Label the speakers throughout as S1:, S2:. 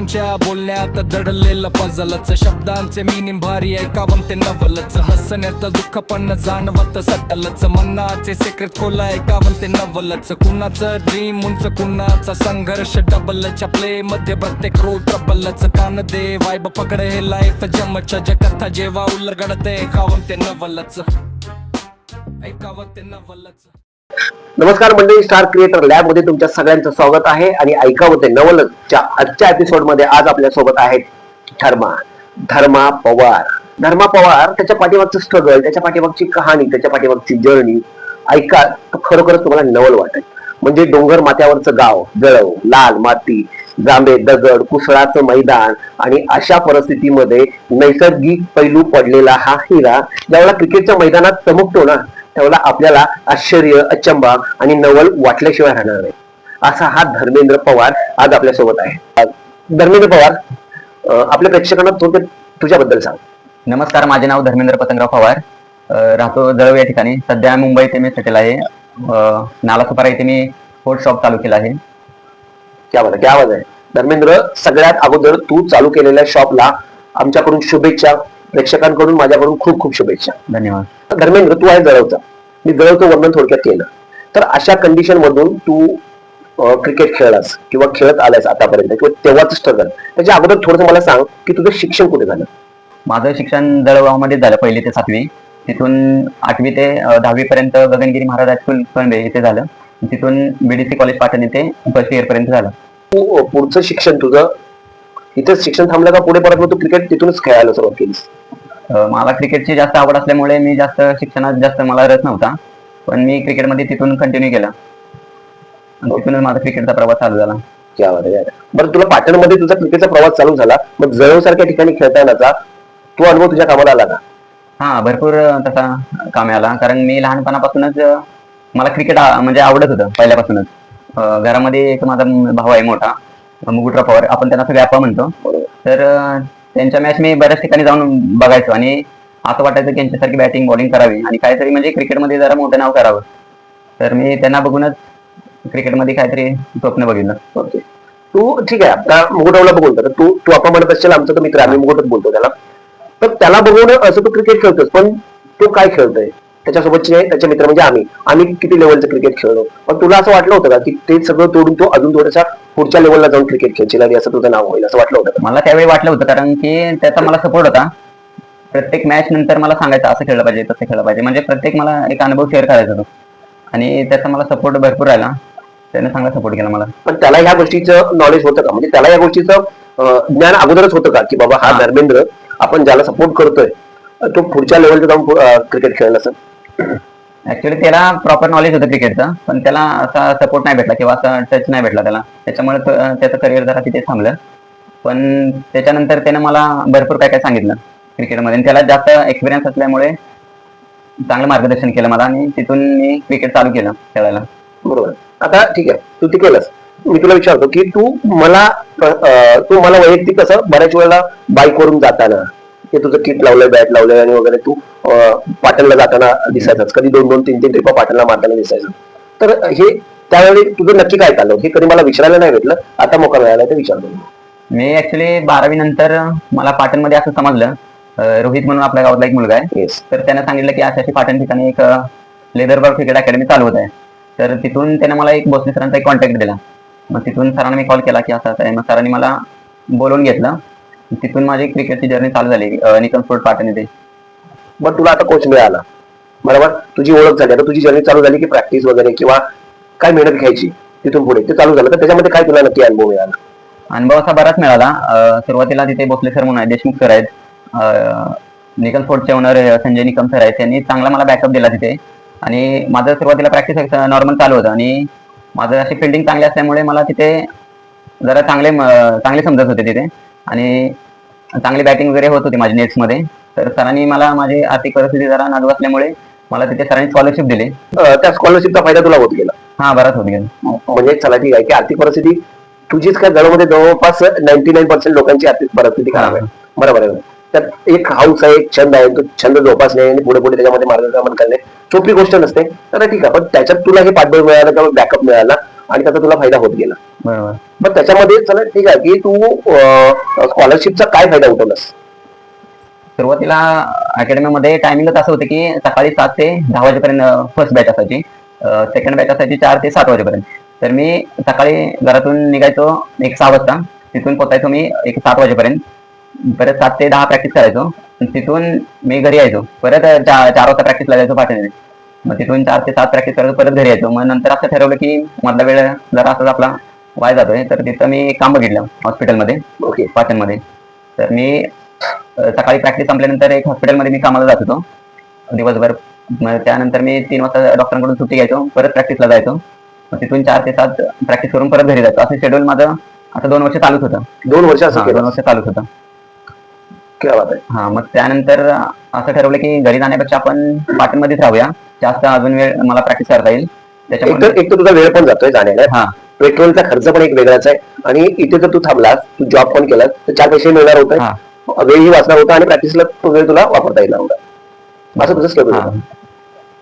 S1: लोकांच्या बोलण्यात दडलेलं पजलच शब्दांचे मिनिम भारी ऐकावं ते नवलच. हसण्यात दुःख पण जाणवत सटलच. मनाचे सिक्रेट खोला ऐकावं ते नवलच. कुणाचं ड्रीम उंच कुणाचा संघर्ष डबलच प्ले मध्ये प्रत्येक रोल प्रबलच कान दे वाईब पकड हे लाईफ जमच जगथा जेव्हा उलगडते ऐकावं ते नवलच. ऐकावं ते नवलच.
S2: नमस्कार मंडळी स्टार क्रिएटर लॅबमध्ये तुमच्या सगळ्यांचं स्वागत आहे आणि ऐकावं ते नवलच्या आजच्या एपिसोडमध्ये आज आपल्यासोबत आहेत धर्मा धर्मा पवार. धर्मा पवार त्याच्या पाठीमागचं स्ट्रगल त्याच्या पाठीमागची कहाणी त्याच्या पाठीमागची जर्नी ऐका खरोखरच तुम्हाला नवल वाटेल. म्हणजे डोंगर माथ्यावरचं गाव जळव लाल माती जांबे दगड कुसळाचं मैदान आणि अशा परिस्थितीमध्ये नैसर्गिक पैलू पडलेला हा हिरा ज्यावेळेला क्रिकेटच्या मैदानात चमकतो ना त्यावेळेला आपल्याला आश्चर्य अचंबा आणि नवल वाटल्याशिवाय राहणार नाही. असा हा धर्मेंद्र पवार आज आपल्यासोबत आहे. धर्मेंद्र पवार आपल्या प्रेक्षकांना थोडं तुझ्याबद्दल सांग.
S3: नमस्कार माझे नाव धर्मेंद्र पतंगराव पवार. राहतो जळव या ठिकाणी. सध्या मुंबई इथे मी सेटल आहे. नालासोपारा इथे मी फूड शॉप चालू केलं आहे.
S2: क्या आहे क्या आवाज आहे. धर्मेंद्र सगळ्यात अगोदर तू चालू केलेल्या शॉपला आमच्याकडून शुभेच्छा प्रेक्षकांकडून माझ्याकडून खूप खूप शुभेच्छा.
S3: धन्यवाद.
S2: धर्मेंद्र तू आहे जळवचा मी जळवचं वर्णन थोडक्यात केलं तर अशा कंडिशन मधून तू क्रिकेट खेळलास किंवा खेळत आलास आतापर्यंत किंवा तेव्हाच स्ट्रगल त्याच्या अगोदर थोडंसं मला सांग की तुझं शिक्षण कुठे झालं?
S3: माझं शिक्षण जळगावमध्ये झालं पहिली ते सातवी. तिथून आठवी ते दहावी पर्यंत गगनगिरी महाराज हायस्कूल कळंबे इथे झालं. तिथून बीडीसी कॉलेज पाटण इथे फर्स्ट इयर पर्यंत झालं.
S2: तू पुढचं शिक्षण तुझं इथेच शिक्षण थांबलं का पुढे परत मग तू क्रिकेट तिथूनच खेळायला सुरुवात केलीस?
S3: मला क्रिकेटची जास्त आवड असल्यामुळे मी जास्त शिक्षणात जास्त मला रस नव्हता. पण मी क्रिकेटमध्ये तिथून कंटिन्यू केलं. तिथूनच माझा क्रिकेटचा प्रवास चालू झाला.
S2: बरं तुला पाटणमध्ये तुझा क्रिकेटचा प्रवास चालू झाला. मग जळव सारख्या ठिकाणी खेळता येण्याचा तो अनुभव तुझ्या कामाला आला का?
S3: हा भरपूर तसा कामी आला. कारण मी लहानपणापासूनच मला क्रिकेट म्हणजे आवडत होतं पहिल्यापासूनच. घरामध्ये एक माझा भाऊ आहे मोठा अ, मुकुटराव पवार. आपण त्यांना सगळे आपा म्हणतो. तर त्यांच्या मॅच मी बऱ्याच ठिकाणी जाऊन बघायचो आणि असं वाटायचं की यांच्यासारखी बॅटिंग बॉलिंग करावी आणि काहीतरी म्हणजे क्रिकेटमध्ये जरा मोठं नाव करावं. तर मी त्यांना बघूनच क्रिकेटमध्ये काहीतरी स्वप्न बघितलं.
S2: ओके. तू ठीक आहे आता मुकुटरावला बघून तर तू तू आपण म्हणत असेल आमचा तो मित्र आम्ही मुकुटच बोलतो त्याला. तर त्याला बघून असं तू क्रिकेट खेळतोस पण तो काय खेळतोय? त्याच्यासोबतचे त्याचे मित्र म्हणजे आम्ही. आम्ही किती लेवलचं क्रिकेट खेळलो. पण तुला असं वाटलं होतं का की ते सगळं तोडून तो अजून थोडासा पुढच्या लेवलला जाऊन क्रिकेट खेळशील आणि असं तुझं नाव होईल असं वाटलं होतं?
S3: मला त्यावेळी वाटलं होतं कारण की त्याचा मला सपोर्ट होता. प्रत्येक मॅच नंतर मला सांगायचं असं खेळलं पाहिजे तसं खेळलं पाहिजे. म्हणजे प्रत्येक मला एक अनुभव शेअर करायचा होतो. आणि त्याचा मला सपोर्ट भरपूर राहिला त्याने चांगला सपोर्ट केला मला.
S2: पण त्याला ह्या गोष्टीचं नॉलेज होतं का? म्हणजे त्याला या गोष्टीचं ज्ञान अगोदरच होतं का? की बाबा हा
S3: हा.
S2: धर्मेंद्र आपण ज्याला सपोर्ट करतोय तो पुढच्या लेवलचं जाऊन क्रिकेट खेळेल असं
S3: ऍक्च्युली त्याला प्रॉपर नॉलेज होतं क्रिकेटचं पण त्याला असा सपोर्ट नाही भेटला किंवा असा टच नाही भेटला त्याला. त्याच्यामुळे त्याचं करिअर जरा तिथे थांबलं. पण त्याच्यानंतर त्याने मला भरपूर काय काय सांगितलं क्रिकेटमध्ये. त्याला जास्त एक्सपिरियन्स असल्यामुळे चांगलं मार्गदर्शन केलं मला आणि तिथून मी क्रिकेट चालू केलं खेळायला.
S2: बरोबर. आता ठीक आहे. तू ते केलंस. मी तुला विचारतो की तू मला तू मला वैयक्तिक कसं बऱ्याच वेळेला बाईक वरून जाताना ते तुझं किट लावलंय बॅट लावलंय आणि वगैरे तू पाटणला जाताना दिसायचंच कधी दोन दोन तीन तीन ट्रिपा पाटणला मारताना दिसायचं तर हे त्यावेळी तुझं नक्की काय चाललं? हे कधी मला विचारायला नाही भेटलं. आता मोका मिळाला ते विचारतो. मी.
S3: ऍक्च्युली बारावी नंतर मला पाटणमध्ये असं समजलं. रोहित म्हणून आपल्या गावातला एक मुलगा आहे. तर त्याने सांगितलं की अशा पाटण ठिकाणी एक लेदरबर्ग क्रिकेट अकॅडमी चालू होत आहे तर तिथून त्याने मला एक भोसले सरांचा एक कॉन्टॅक्ट दिला. मग तिथून सरांना मी कॉल केला की असं असं आहे. मग सरांनी मला बोलवून घेतलं. तिथून माझी क्रिकेटची जर्नी चालू झाली निकम स्पोर्ट पाटण इथे
S2: मग तुला आता कोच मिळाला. बरोबर तुझी ओळख झाली. आता तुझी जर्नी चालू झाली की प्रॅक्टिस वगैरे किंवा काय मेहनत घ्यायची तिथून पुढे? ते चालू झालं. तर त्याच्यामध्ये काय तुला नक्की अनुभव मिळाला?
S3: अनुभव असा बराच मिळाला. सुरुवातीला तिथे भोसले सर म्हणून आहेत देशमुख सर आहेत. निकम स्पोर्टचे ओनर संजय निकम सर आहेत. त्यांनी चांगला मला बॅकअप दिला तिथे. आणि माझं सुरुवातीला प्रॅक्टिस नॉर्मल चालू होतं. आणि माझं अशी फिल्डिंग चांगली असल्यामुळे मला तिथे जरा चांगले चांगले समजत होते तिथे. आणि चांगली बॅटिंग वगैरे होत होती माझ्या नेट्समध्ये तर सरांनी मला माझी आर्थिक परिस्थिती जरा नाजूक असल्यामुळे मला तिथे सरांनी स्कॉलरशिप दिली.
S2: त्या स्कॉलरशिपचा फायदा तुला होत गेला?
S3: हा बराच होत गेला.
S2: म्हणजे चला ठीक आहे की आर्थिक परिस्थिती तुझीच काय जळमध्ये जवळपास नाईन्टी नाईन पर्सेंट लोकांची आर्थिक परिस्थिती खराब आहे? बरोबर आहे. त्यात एक हाऊस आहे एक छंद आहे तो छंद जोपासणे आणि पुढे पुढे त्याच्यामध्ये मार्गक्रमण करणे सोपी गोष्ट नसते. तर ठीक आहे पण त्याच्यात तुला हे पाठबळ मिळालं किंवा बॅकअप मिळाला? आणि त्याचा तुला फायदा होत गेला.
S3: बरोबर.
S2: मग त्याच्यामध्ये चला ठीक आहे की तू स्कॉलरशिपचा काय फायदा उठवलास?
S3: सुरुवातीला अकॅडमीमध्ये टायमिंगच असं होतं की सकाळी सात ते दहा वाजेपर्यंत फर्स्ट बॅच असायची. सेकंड बॅच असायची चार ते सात वाजेपर्यंत. तर मी सकाळी घरातून निघायचो एक सहा वाजता. तिथून पोचायचो मी एक सात वाजेपर्यंत. परत सात ते दहा प्रॅक्टिस करायचो. तिथून मी घरी यायचो. परत चार वाजता प्रॅक्टिसला जायचो पाठवणे मग तिथून चार ते सात प्रॅक्टिस करायचो परत घरी यायचो मग नंतर असं ठरवलं की मधला वेळ जरा असंच आपला वाय जातोय. तर तिथं मी काम बघितलं हॉस्पिटलमध्ये
S2: ओके.
S3: पाटणमध्ये तर मी सकाळी प्रॅक्टिस संपल्यानंतर एक हॉस्पिटलमध्ये मी कामाला जात होतो. दिवसभर मग त्यानंतर मी तीन वाजता डॉक्टरांकडून सुट्टी घ्यायचो. परत प्रॅक्टिसला जायचो. तिथून चार ते सात प्रॅक्टिस करून परत घरी जायचो. असं शेड्यूल माझं आता दोन वर्ष चालूच होतं.
S2: दोन वर्ष
S3: दोन वर्ष चालूच होतं. हा मग त्यानंतर असं ठरवलं की घरी जाण्यापेक्षा आपण पाटणमध्येच राहूया. जास्त अजून वेळ मला प्रॅक्टिस करता येईल.
S2: एक
S3: त्याच्यामुळे
S2: तर एक तर तुझा वेळ पण जातोय जाण्याला.
S3: हा.
S2: पेट्रोलचा खर्च पण एक वेगळाच आहे. आणि इथे जर तू थांबलास तू जॉब पण केलास तर चार पैसे मिळणार होते.
S3: हा.
S2: वेळही वाचणार होता आणि प्रॅक्टिसला तो वेळ तुला वापरता येईल होता. असं तुझं
S3: हा.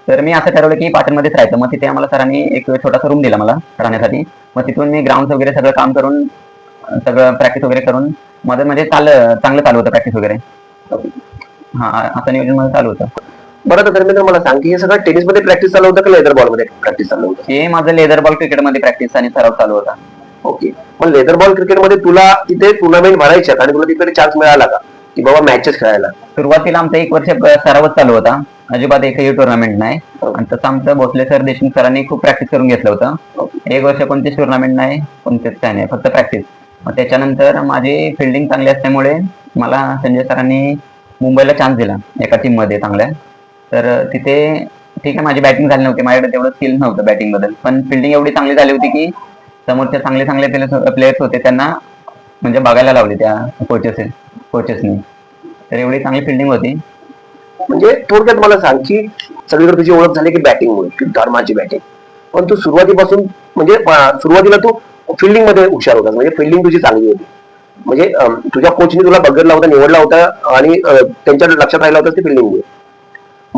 S3: तर मी असं ठरवलं की पाटणमध्येच राहायचं. मग तिथे आम्हाला सरांनी एक छोटासा रूम दिला मला राहण्यासाठी. मग तिथून मी ग्राउंड वगैरे सगळं काम करून अं, सगळं प्रॅक्टिस वगैरे करून माझं म्हणजे चाल चांगलं चालू होतं प्रॅक्टिस वगैरे. हा असं नियोजन माझं चालू होतं.
S2: बरं तर धर्मेंद्र मला सांग की हे सगळं टेनिसमध्ये प्रॅक्टिस चालू होतं का लेदर बॉलमध्ये प्रॅक्टिस चालू होतं?
S3: हे माझं लेदर बॉल क्रिकेटमध्ये प्रॅक्टिस आणि सराव चालू होता.
S2: ओके मग लेदर बॉल क्रिकेटमध्ये तुला तिथे टुर्नामेंट भरायच्या आणि तुला तिकडे चान्स मिळाला का? की बाबा मॅचेस खेळायला?
S3: सुरुवातीला आमचं एक वर्ष सरावच चालू होता. अजिबात एकही टुर्नामेंट नाही. आणि तसं आमचं भोसले सर देशमुख सरांनी खूप प्रॅक्टिस करून घेतलं होतं. एक वर्ष कोणतीच टुर्नामेंट नाही कोणतेच काय नाही फक्त प्रॅक्टिस मग त्याच्यानंतर माझी फिल्डिंग चांगली असल्यामुळे मला संजय सरांनी मुंबईला चान्स दिला एका टीममध्ये चांगल्या. तर तिथे ठीक आहे माझी बॅटिंग झाली नव्हती. माझ्याकडे तेवढं स्किल नव्हतं बॅटिंगबद्दल. पण फिल्डिंग एवढी चांगली झाली होती की समोरचे चांगले चांगले प्लेयर्स हो, होते त्यांना म्हणजे बघायला लावले त्या कोचेस कोचेसनी तर एवढी चांगली फिल्डिंग होती.
S2: म्हणजे थोडक्यात मला सांग की सगळीकडे तुझी ओळख झाली की बॅटिंग धर्माची बॅटिंग पण तू सुरुवातीपासून म्हणजे सुरुवातीला तू फिल्डिंगमध्ये हुशार होतास. म्हणजे फिल्डिंग तुझी चांगली होती. म्हणजे तुझ्या कोचने तुला बघितला होता निवडला होता आणि त्यांच्या लक्षात राहिला होता ते फिल्डिंग मुळे.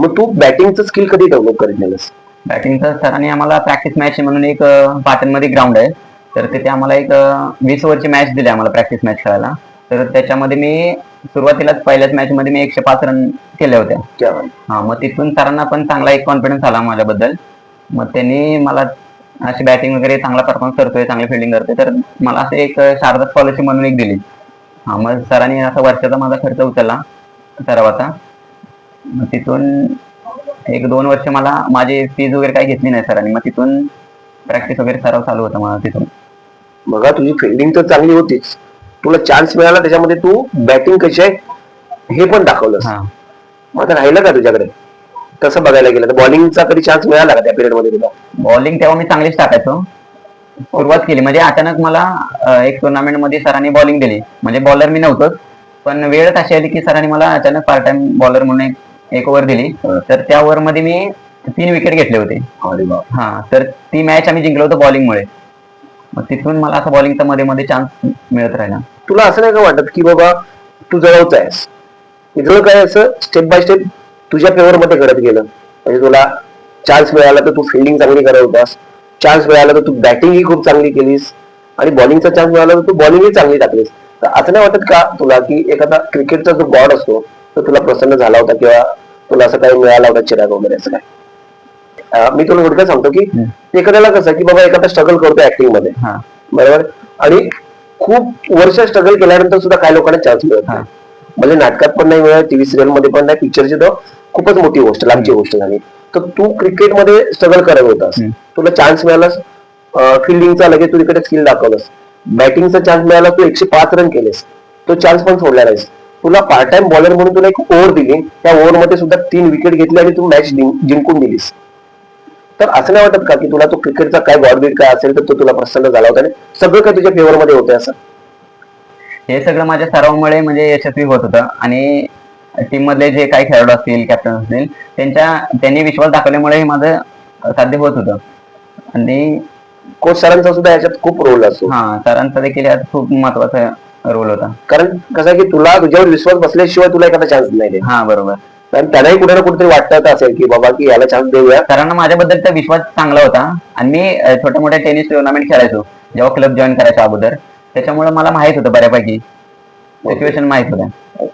S2: मग तू बॅटिंगचं स्किल कधी डेव्हलप करत गेलंस?
S3: बॅटिंगचं सरांनी आम्हाला प्रॅक्टिस मॅच म्हणून एक पाटणमध्ये ग्राउंड आहे. तर तिथे आम्हाला एक वीस ओव्हरची मॅच दिली आम्हाला प्रॅक्टिस मॅच खेळायला. तर त्याच्यामध्ये मी सुरुवातीलाच पहिल्याच मॅच मध्ये मी एकशे पाच रन केल्या होत्या. हा मग तिथून सरांना पण चांगला एक कॉन्फिडन्स आला माझ्याबद्दल. मग त्यांनी मला अशी बॅटिंग वगैरे चांगला परफॉर्मन्स करतोय चांगली फिल्डिंग करतोय. तर मला असं एक शारदा स्कॉलरशिप म्हणून एक दिली. हा मग सरांनी असा वर्षाचा माझा खर्च उचलला सरावाचा. मग तिथून एक दोन वर्ष मला माझी फीज वगैरे काही घेतली नाही सरांनी मग तिथून प्रॅक्टिस वगैरे सराव चालू होता मला तिथून.
S2: बघा तुझी फिल्डिंग तर चांगली होतीच तुला चान्स मिळाला त्याच्यामध्ये तू बॅटिंग कशी आहे हे पण दाखवलंस.
S3: हा.
S2: मग आता राहिलं का तुझ्याकडे? तसं बघायला गेलं तर बॉलिंगचा कधी चान्स मिळाला का त्या पिरियडमध्ये तुला?
S3: बॉलिंग तेव्हा मी चांगलीच टाकायचो. सुरुवात केली. म्हणजे अचानक मला अं, एक टुर्नामेंटमध्ये सरांनी बॉलिंग दिली. म्हणजे बॉलर मी नव्हतोच पण वेळच अशी आली की सरांनी मला अचानक पार्ट टाइम बॉलर म्हणून एक एक ओव्हर दिली. तर त्या ओव्हरमध्ये मी तीन विकेट घेतले होते. हा तर ती मॅच आम्ही जिंकलो होतो बॉलिंगमुळे मग तिथून मला असं बॉलिंगचा मध्ये मध्ये चान्स मिळत राहिला.
S2: तुला असं नाही का वाटत की बाबा तू जवळच आहेस? इथं काय असं स्टेप बाय स्टेप तुझ्या फेवर मध्ये घडत गेलं. म्हणजे तुला चान्स मिळाला तर तू फिल्डिंग चांगली करत होतास चान्स मिळाला तर तू बॅटिंग ही खूप चांगली केलीस. आणि बॉलिंगचा चान्स मिळाला तर तू बॉलिंग ही चांगली टाकलीस. तर असं नाही वाटत का तुला की एखादा क्रिकेटचा जो गॉड असतो तो तुला प्रसन्न झाला होता किंवा तुला असं काही मिळाला होता चिराग वगैरे असं काय? अं, मी तुला थोडक्यात सांगतो की एखाद्याला कसं की बाबा एखादा स्ट्रगल करतो ऍक्टिंगमध्ये.
S3: हा.
S2: बरोबर? आणि खूप वर्ष स्ट्रगल केल्यानंतर सुद्धा काही लोकांना चान्स मिळत नाही. म्हणजे नाटकात पण नाही मिळत टीव्ही सिरियलमध्ये पण नाही. पिक्चरची तर खूपच मोठी गोष्ट लांबची गोष्ट झाली. तर तू क्रिकेटमध्ये स्ट्रगल करत होतास.
S3: हम्म.
S2: तुला चान्स मिळालास. फिल्डिंगचा लगेच तू तिकडे स्किल दाखवलंस. बॅटिंगचा चान्स मिळाला तू एकशे पाच रन केलेस. तो चान्स पण सोडला नाहीस. तुला पार्ट टाइम बॉलर म्हणून तुला एक ओव्हर दिली. त्या ओव्हरमध्ये सुद्धा तीन विकेट घेतली आणि तू मॅच जिंकून दिलीस तर असं नाही वाटत का की तुला तो क्रिकेटचा काय गॉडबीट काय असेल तर तो तुला प्रसन्न झाला होता? आणि सगळं काय तुझ्या फेवर मध्ये होते असं?
S3: हे सगळं माझ्या सरावामुळे म्हणजे यशस्वी होत होतं. आणि टीम मधले जे काही खेळाडू असतील कॅप्टन असतील त्यांच्या त्यांनी विश्वास दाखवल्यामुळे हे माझं साध्य होत होतं. आणि
S2: कोच सरांचा सुद्धा याच्यात खूप रोल असतो.
S3: हा सरांचा देखील यात खूप महत्त्वाचा रोल होता.
S2: कारण कसं की तुला तुझ्यावर विश्वास बसल्याशिवाय तुला एखादा चान्स नाही देत
S3: हा बरोबर.
S2: कारण त्यांनाही कुठे ना कुठेतरी वाटत असेल की बाबा की याला चान्स देऊया.
S3: सरांना माझ्याबद्दलचा विश्वास चांगला होता. आणि मी अ, छोट्या मोठ्या टेनिस टुर्नामेंट खेळायचो. जेव्हा क्लब जॉईन करायच्या अगोदर. त्याच्यामुळे मला माहीत होतं बऱ्यापैकी. सिच्युएशन माहीत होतं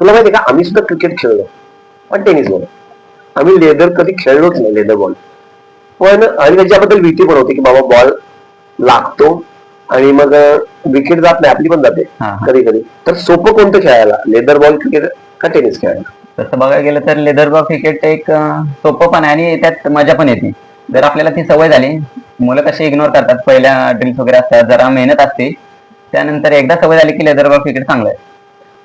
S2: तुला माहिती का? आम्ही सुद्धा क्रिकेट खेळलो. पण टेनिस बॉल आम्ही लेदर कधी खेळलोच नाही लेदर बॉल पण आणि त्याच्याबद्दल भीती पण होती की बाबा बॉल लागतो. आणि मग विकेट जात नाही आपली पण जाते
S3: हा, हा.
S2: कधी कधी तर सोपं कोणतं खेळायला? लेदर बॉल क्रिकेट का टेनिस खेळायला?
S3: तसं बघायला गेलं तर लेदर बॉल क्रिकेट एक अं, सोपं पण आहे आणि त्यात मजा पण येते. जर आपल्याला ती सवय झाली मुलं कशी इग्नोर करतात. पहिल्या ड्रिल्स वगैरे असतात जरा मेहनत असते. त्यानंतर एकदा सवय झाली की लेदर बॉल क्रिकेट चांगलं आहे.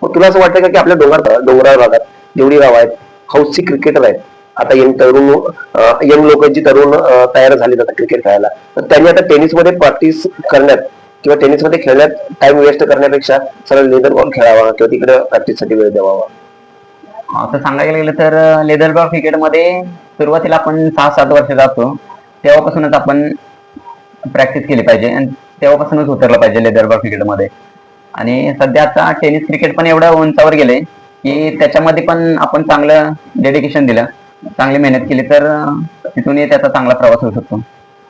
S2: मग तुला असं वाटतं का की आपल्या डोंगर डोंगराळ भागात जेवढी गाव आहेत हौसची क्रिकेटर आहेत? आता यंग तरुण यंग लोक जी तरुण तयार झाली आता क्रिकेट खेळायला तर त्यांनी आता टेनिसमध्ये प्रॅक्टिस करण्यात किंवा टेनिसमध्ये खेळण्यात टाइम वेस्ट करण्यापेक्षा सरळ लेदर बॉल खेळावा किंवा तिकडे प्रॅक्टिससाठी वेळ द्यावा.
S3: असं सांगायला गेलं तर लेदर बॉल क्रिकेटमध्ये सुरुवातीला आपण सहा सात वर्ष जातो. तेव्हापासूनच आपण प्रॅक्टिस केली पाहिजे आणि तेव्हापासूनच उतरलं पाहिजे लेदर बॉल क्रिकेटमध्ये आणि सध्या आता टेनिस क्रिकेट पण एवढं उंचावर गेले की त्याच्यामध्ये पण आपण चांगलं डेडिकेशन दिलं. चांगली मेहनत केली तर तिथूनही त्याचा चांगला प्रवास होऊ शकतो.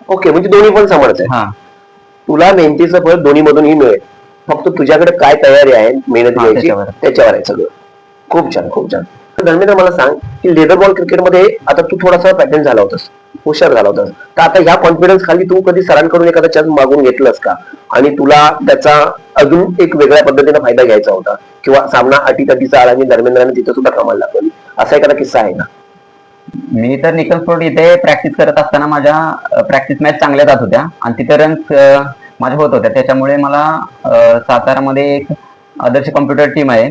S2: ओके म्हणजे दोन्ही पण समानच आहे
S3: हा.
S2: तुला मेहनतीचं फळ दोन्ही मधूनही मिळेल. फक्त तुझ्याकडे काय तयारी आहे मेहनत घ्यायची
S3: त्याच्यावर.
S2: त्याच्यावर आहे सगळं. खूप छान खूप छान. तर धर्मेंद्र मला सांग की लेदर बॉल क्रिकेटमध्ये आता तू थोडासा पॅटर्न झाला होतास हुशार झाला होतास. तर आता ह्या कॉन्फिडन्स खाली तू कधी सरांकडून एखादा चान्स मागून घेतलास का? आणि तुला त्याचा अजून एक वेगळ्या पद्धतीने फायदा घ्यायचा होता किंवा सामना अटीतटीचा आला आणि धर्मेंद्राने तिथं सुद्धा कमाल दाखवली. असा एखादा किस्सा आहे का?
S3: मी तर निकल स्पोर्ट इथे प्रॅक्टिस करत असताना माझ्या प्रॅक्टिस मॅच चांगल्या जात होत्या. आणि तिथे रन्स माझ्या होत होत्या. त्याच्यामुळे मला सातारामध्ये एक आदर्श कॉम्प्युटर टीम आहे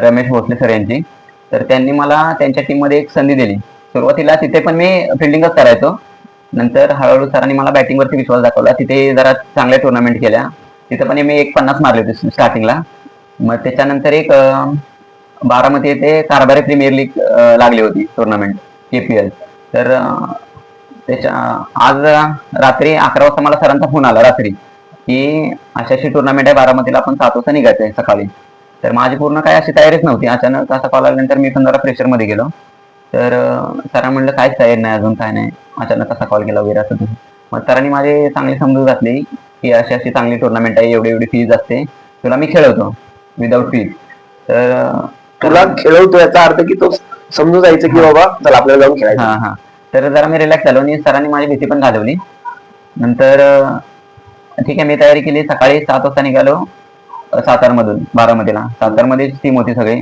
S3: रमेश भोसले सर यांची. तर त्यांनी मला त्यांच्या टीममध्ये एक संधी दिली. सुरुवातीला तिथे पण मी फिल्डिंगच करायचो. नंतर हळूहळू सरांनी मला बॅटिंगवरती विश्वास दाखवला. तिथे जरा चांगल्या टुर्नामेंट केल्या. तिथे पण मी एक पन्नास मारले होते स्टार्टिंगला मग त्याच्यानंतर एक बारामती येथे कारभारी प्रीमियर लीग लागली होती टुर्नामेंट केपीएल तर त्याच्या आज रात्री अकरा वाजता मला सरांचा फोन आला रात्री की अशी अशी टुर्नामेंट आहे बारामतीला आपण सात वाजता निघायचं आहे सकाळी. तर माझी पूर्ण काय अशी तयारीच नव्हती. अचानक असा कॉल आल्यानंतर मी पण जरा प्रेशरमध्ये गेलो. तर सरां म्हणलं काहीच तयारी नाही अजून काय नाही. अचानक असा कॉल केला वगैरे असं. मग सरांनी माझी चांगली समजू घातली की अशी अशी चांगली टुर्नामेंट आहे एवढी एवढी फीज असते तुला मी खेळवतो विदाऊट फीज तर
S2: तुला खेळवतो याचा अर्थ की तो समजून जायचं की बाबा चला आपल्याला जाऊन खेळायचं.
S3: हा हा. तर जरा मी रिलॅक्स झालो आणि सरांनी माझी भीती पण घालवली नंतर अं, ठीक आहे मी तयारी केली. सकाळी सात वाजता निघालो सातारमधून बारामतीला. सातारमध्ये टीम होती सगळी.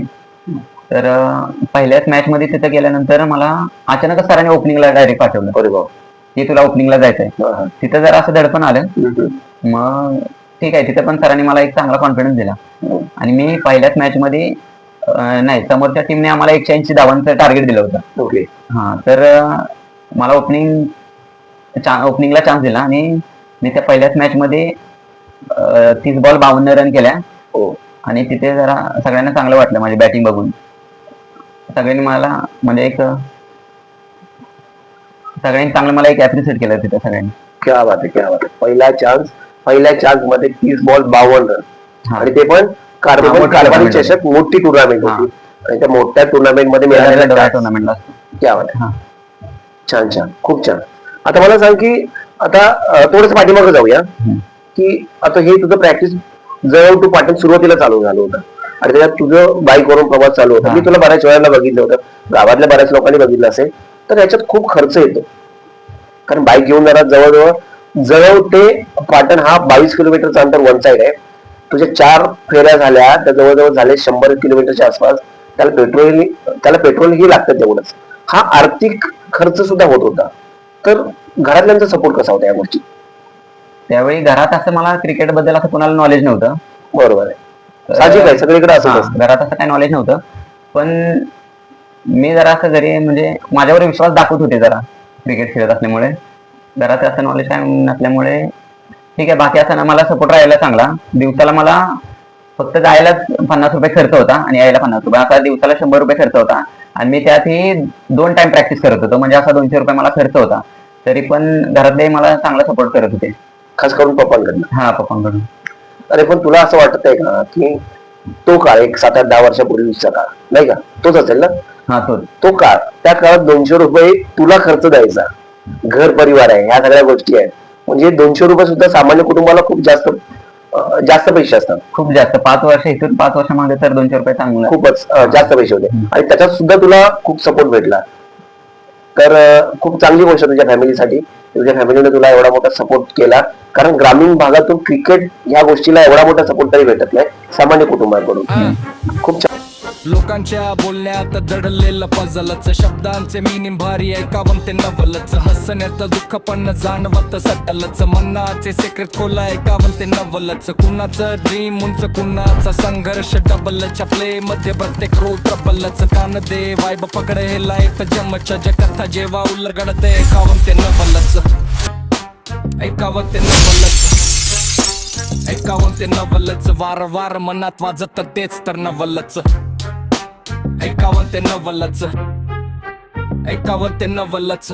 S3: तर अं, पहिल्याच मॅच मध्ये तिथे गेल्यानंतर मला अचानकच सरांनी ओपनिंगला डायरेक्ट पाठवलं.
S2: अरे बाबा
S3: की तुला ओपनिंगला जायचंय.
S2: हा, हा.
S3: तिथं जरा असं दडपण आलं.
S2: हम्म,
S3: मग ठीक आहे तिथे पण सरांनी मला एक चांगला कॉन्फिडन्स दिला.
S2: हम्म.
S3: आणि मी पहिल्याच मॅच मध्ये नाही समोरच्या टीमने आम्हाला एकशे ऐंशी धावांचं टार्गेट दिलं होतं.
S2: ओके.
S3: हा तर मला ओपनिंग ओपनिंगला चान्स दिला आणि मी त्या पहिल्याच मॅच मध्ये तीस बॉल बावन्न रन केल्या.
S2: हो.
S3: आणि तिथे जरा सगळ्यांना चांगलं वाटलं माझी बॅटिंग बघून. सगळ्यांनी मला म्हणजे एक सगळ्यांनी चांगलं मला एक ऍप्रिशिएट केलं तिथे सगळ्यांनी.
S2: क्या बात आहे क्या बात आहे. पहिला चान्स पहिल्या चान्समध्ये तीस बॉल बावन्न रन. आणि ते पण कारभारी
S3: tournament.
S2: चषक मोठी टुर्नामेंट. होती. आणि त्या मोठ्या टुर्नामेंटमध्ये मिळालेला chance,
S3: टुर्नामेंटला
S2: क्या बात आहे
S3: हा.
S2: छान छान. खूप छान. आता मला सांग की आता थोडस पाठीमागे जाऊया. की आता हे तुझं प्रॅक्टिस जवळ टू पाटण सुरुवातीला चालू झालं होतं. आणि त्याच्यात तुझं बाईकवरून प्रवास चालू होता. मी तुला बऱ्याच वेळेला बघितलं होतं. गावातल्या बऱ्याच लोकांनी बघितलं असेल. तर याच्यात खूप खर्च येतो. कारण बाईक घेऊन जरा जवळजवळ जवळ ते पाटण हा बावीस किलोमीटरचा अंतर वन साईड आहे. तुझ्या चार फेऱ्या झाल्या त्या जवळजवळ झाले शंभर किलोमीटरच्या आसपास त्याला पेट्रोल त्याला पेट्रोलही लागतं तेवढंच. हा आर्थिक खर्च सुद्धा होत होता. तर घरातल्यांचा सपोर्ट कसा होता या गोष्टी?
S3: त्यावेळी घरात असं मला क्रिकेटबद्दल असं कोणाला नॉलेज नव्हतं.
S2: बरोबर आहे. साहजिक आहे सगळीकडे असतं.
S3: घरात असं काही नॉलेज नव्हतं. पण मी जरा असं घरी म्हणजे माझ्यावर विश्वास दाखवत होते जरा क्रिकेट खेळत असल्यामुळे. घरात असं नॉलेज काय नसल्यामुळे ठीक आहे बाकी असं ना मला सपोर्ट राहायला चांगला. दिवसाला मला फक्त जायलाच पन्नास रुपये खर्च होता आणि यायला पन्नास रुपये. असा दिवसाला शंभर रुपये खर्च होता. आणि मी त्यातही दोन टाइम प्रॅक्टिस करत होतो. म्हणजे असा दोनशे रुपये मला खर्च होता. तरी पण घरातले मला चांगला सपोर्ट करत होते.
S2: खास करून पप्पांकडनं?
S3: हा पप्पांकडून.
S2: अरे पण तुला असं वाटत आहे का की तो काळ एक सात आठ दहा वर्षापूर्वीचा काळ नाही का? तोच असेल ना?
S3: हा तोच.
S2: तो काळ त्या काळात दोनशे रुपये तुला खर्च द्यायचा. घर परिवार आहे ह्या सगळ्या गोष्टी आहेत. म्हणजे दोनशे रुपये सुद्धा सामान्य कुटुंबाला खूप जास्त जास्त पैसे असतात.
S3: खूप जास्त. पाच वर्ष इथून पाच वर्ष मागे तर दोनशे रुपये चांगलं.
S2: खूपच जास्त पैसे होते. आणि त्याच्यात सुद्धा तुला खूप सपोर्ट भेटला. तर खूप चांगली गोष्ट आहे तुझ्या फॅमिलीसाठी. तुझ्या फॅमिलीने तुला एवढा मोठा सपोर्ट केला. कारण ग्रामीण भागातून क्रिकेट ह्या गोष्टीला एवढा मोठा सपोर्ट तरी भेटत नाही. सामान्य कुटुंबाकडून. खूप छान
S1: लोकांच्या बोलण्यात दडलेलं पजलच शब्दांचे मिनिंग भारी ऐकावं ते नवलच. हसण्यात दुःख पण जाणवत सटलच. मनाचे सिक्रेट खोल ऐकावं ते नवलच. कुणाचं ड्रीम उंच कुणाचा संघर्ष डबलच्या प्ले मध्ये प्रत्येक रोल प्रबलच कान दे वाईब पकडे हे लाईफ जमच्या कथा जेव्हा उलगडते ऐकावं ते नवलच. ऐकावं ते नवलच. ऐकावं ते नवलच. वार वार मनात वाजत तेच तर नवलच. ऐकावं ते नवलच ऐकावं ते नवलच